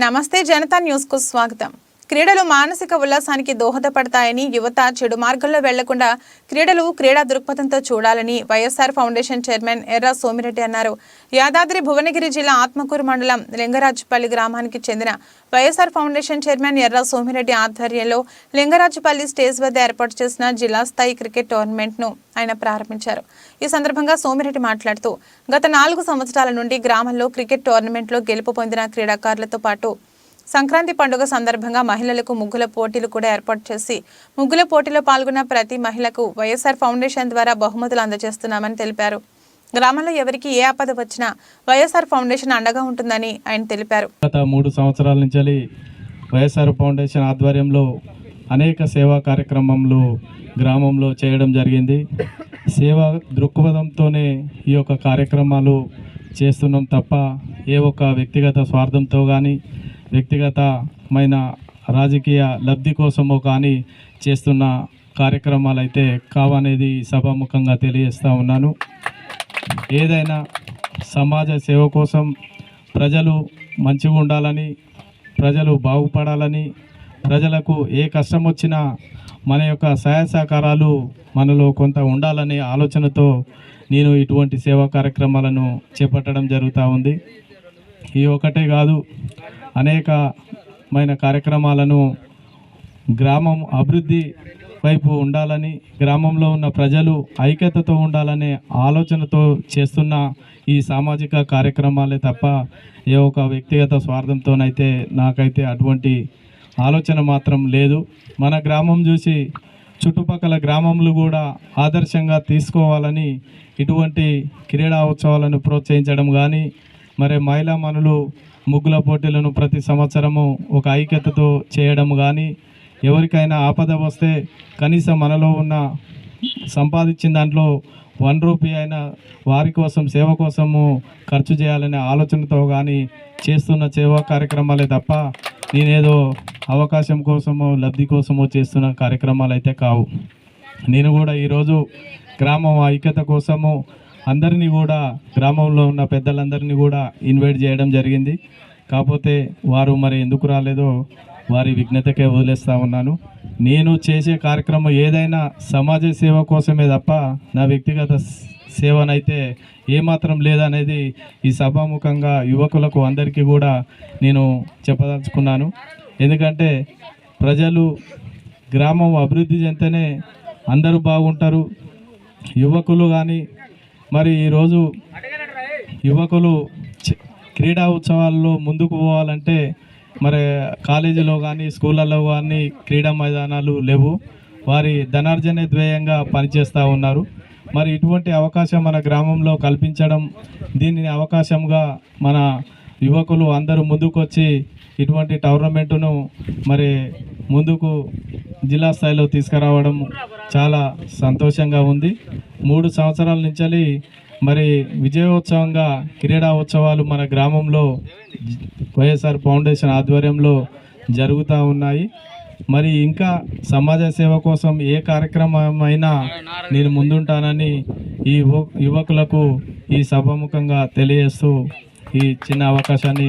నమస్తే జనతా న్యూస్కు స్వాగతం. క్రీడలు మానసిక ఉల్లాసానికి దోహదపడతాయని యువత చెడు మార్గంలో వెళ్ళకుండా క్రీడలు క్రీడా దృక్పథంతో చూడాలని YSR foundation chairman Erra Somireddy అన్నారు. యాదాద్రి భువనగిరి జిల్లా ఆత్మకూరు మండలం లింగరాజుపల్లి గ్రామానికి చెందిన YSR foundation chairman Erra Somireddy ఆధ్వర్యంలో లింగరాజుపల్లి స్టేజ్ వద్ద ఏర్పాటు చేసిన జిల్లా స్థాయి క్రికెట్ టోర్నమెంట్ను ఆయన ప్రారంభించారు. ఈ సందర్భంగా సోమిరెడ్డి మాట్లాడుతూ గత నాలుగు సంవత్సరాల నుండి గ్రామంలో క్రికెట్ టోర్నమెంట్లో గెలుపు పొందిన క్రీడాకారులతో పాటు సంక్రాంతి పండుగ సందర్భంగా మహిళలకు ముగ్గుల పోటీలు కూడా ఏర్పాటు చేసి ముగ్గుల పోటీలో పాల్గొన్న ప్రతి మహిళకు వైఎస్ఆర్ ఫౌండేషన్ ద్వారా బహుమతులు అందజేస్తున్నామని తెలిపారు. గ్రామంలో ఎవరికి ఏ ఆపద వచ్చినా వైఎస్ఆర్ ఫౌండేషన్ అండగా ఉంటుందని ఆయన తెలిపారు. గత మూడు సంవత్సరాల నుంచి వైఎస్ఆర్ ఫౌండేషన్ ఆధ్వర్యంలో అనేక సేవా కార్యక్రమంలో గ్రామంలో చేయడం జరిగింది. సేవా దృక్పథంతోనే ఈ యొక్క కార్యక్రమాలు చేస్తున్నాం తప్ప ఏ ఒక్క వ్యక్తిగత స్వార్థంతో కానీ వ్యక్తిగతమైన రాజకీయ లబ్ధి కోసమో కానీ చేస్తున్న కార్యక్రమాలు అయితే కావనేది సభాముఖంగా తెలియజేస్తూ ఉన్నాను. ఏదైనా సమాజ సేవ కోసం ప్రజలు మంచిగా ఉండాలని ప్రజలు బాగుపడాలని ప్రజలకు ఏ కష్టం వచ్చినా మన యొక్క సహాయ సహకారాలు మనలో కొంత ఉండాలనే ఆలోచనతో నేను ఇటువంటి సేవా కార్యక్రమాలను చేపట్టడం జరుగుతూ ఉంది. ఈ ఒకటే కాదు అనేకమైన కార్యక్రమాలను గ్రామం అభివృద్ధి వైపు ఉండాలని గ్రామంలో ఉన్న ప్రజలు ఐక్యతతో ఉండాలనే ఆలోచనతో చేస్తున్న ఈ సామాజిక కార్యక్రమాలే తప్ప ఏ ఒక వ్యక్తిగత స్వార్థంతోనైతే నాకైతే అటువంటి ఆలోచన మాత్రం లేదు. మన గ్రామం చూసి చుట్టుపక్కల గ్రామములు కూడా ఆదర్శంగా తీసుకోవాలని ఇటువంటి క్రీడా ఉత్సవాలను ప్రోత్సహించడం కానీ మరి మహిళా మనులు ముగ్గుల పోటీలను ప్రతి సంవత్సరము ఒక ఐక్యతతో చేయడం కానీ ఎవరికైనా ఆపద వస్తే కనీసం మనలో ఉన్న సంపాదించిన దాంట్లో వన్ రూపీ అయినా వారి కోసం సేవ కోసము ఖర్చు చేయాలనే ఆలోచనతో కానీ చేస్తున్న సేవా కార్యక్రమాలే తప్ప నేనేదో అవకాశం కోసమో లబ్ధి కోసమో చేస్తున్న కార్యక్రమాలు అయితే కావు. నేను కూడా ఈరోజు గ్రామం ఐక్యత కోసము అందరినీ కూడా గ్రామంలో ఉన్న పెద్దలందరినీ కూడా ఇన్వైట్ చేయడం జరిగింది. కాకపోతే వారు మరి ఎందుకు రాలేదో వారి విఘ్నతకే వదిలేస్తా ఉన్నాను. నేను చేసే కార్యక్రమం ఏదైనా సమాజ సేవ కోసమే తప్ప నా వ్యక్తిగత సేవనైతే ఏమాత్రం లేదనేది ఈ సభాముఖంగా యువకులకు అందరికీ కూడా నేను చెప్పదలుచుకున్నాను. ఎందుకంటే ప్రజలు గ్రామం అభివృద్ధి చెందితేనే అందరూ బాగుంటారు. యువకులు కానీ మరి ఈరోజు యువకులు క్రీడా ఉత్సవాల్లో ముందుకు పోవాలంటే మరి కాలేజీలో కానీ స్కూళ్ళల్లో కానీ క్రీడా మైదానాలు లేవు. వారి ధనార్జనే ధ్యేయంగా పనిచేస్తూ ఉన్నారు. మరి ఇటువంటి అవకాశం మన గ్రామంలో కల్పించడం దీనిని అవకాశంగా మన యువకులు అందరూ ముందుకొచ్చి ఇటువంటి టోర్నమెంటును మరి ముందుకు జిల్లా స్థాయిలో తీసుకురావడం చాలా సంతోషంగా ఉంది. మూడు సంవత్సరాల నుంచి మరి విజయోత్సవంగా క్రీడా ఉత్సవాలు మన గ్రామంలో వైఎస్ఆర్ ఫౌండేషన్ ఆధ్వర్యంలో జరుగుతూ ఉన్నాయి. మరి ఇంకా సమాజ సేవ కోసం ఏ కార్యక్రమం అయినా నేను ముందుంటానని ఈ యువ- యువకులకు ఈ సభాముఖంగా తెలియజేస్తూ ఈ చిన్న అవకాశాన్ని